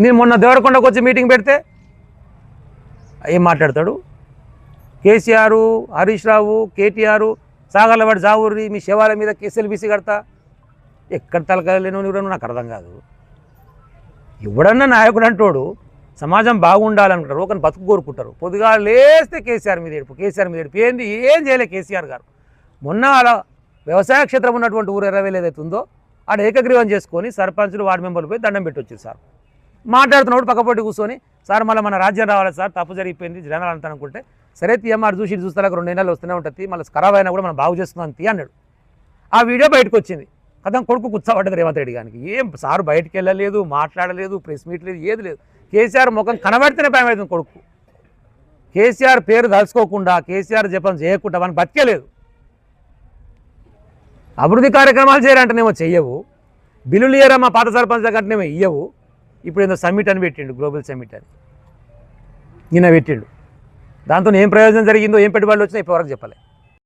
నేను మొన్న దేవరకొండకు వచ్చి మీటింగ్ పెడితే ఏం మాట్లాడతాడు? కేసీఆర్ హరీష్ రావు కేటీఆర్ సాగర్లవాడి జావూరి మీ శవాల మీద కేసులు బీసీ కడతా? ఎక్కడ తలకలేను నాకు అర్థం కాదు. ఎవడన్నా నాయకుడు అంటాడు సమాజం బాగుండాలనుకుంటారు ఒకరిని బతుకు కోరుకుంటారు. పొద్దుగా లేస్తే కేసీఆర్ మీద ఏడుపు కేసీఆర్ మీద ఏడుపు. ఏంది? ఏం చేయలే కేసీఆర్ గారు. మొన్న అలా వ్యవసాయ క్షేత్రం ఉన్నటువంటి ఊరు ఇరవై ఏదైతే ఉందో ఆడ ఏకగ్రీవం చేసుకొని సర్పంచులు వార్డు మెంబర్లు పోయి దండం పెట్టి వచ్చేసారు సార్. మాట్లాడుతున్నప్పుడు పక్కపోటి కూర్చొని సార్ మళ్ళీ మన రాజ్యం రావాలి సార్ తప్పు జరిగిపోయింది జనాలు అంతా అనుకుంటే సరే తీయమ్మారు చూసి ఇటు రెండు నెలలు వస్తూనే ఉంటుంది మళ్ళీ ఖరాబ్ అయినా కూడా మనం బాగు చేస్తున్నాం తీ అన్నాడు. ఆ వీడియో బయటకు వచ్చింది. కదా కొడుకు కూర్చోబడ్డది రేవంత్ రెడ్డి గారికి ఏం సార్ బయటికి వెళ్ళలేదు మాట్లాడలేదు ప్రెస్ మీట్ లేదు ఏది లేదు. కేసీఆర్ ముఖం కనబడితేనే భయం అవుతుంది కొడుకు. కేసీఆర్ పేరు తలుచుకోకుండా కేసీఆర్ జపం చేయకుండా మనం బతికేలేదు. అభివృద్ధి కార్యక్రమాలు చేయాలంటేనేమో చెయ్యవు. బిల్లులు ఇయ్యరా మా పాత సర్పంచ్ కంటేనేమో ఇయ్యవు. ఇప్పుడు ఏదో సమ్మిట్ అని పెట్టిండు గ్లోబల్ సమ్మిట్ అని. నిన్న పెట్టిండు. దాంతో ఏం ప్రయోజనం జరిగిందో ఏం పెట్టుబడులు వచ్చినా ఇప్పటివరకు చెప్పలే.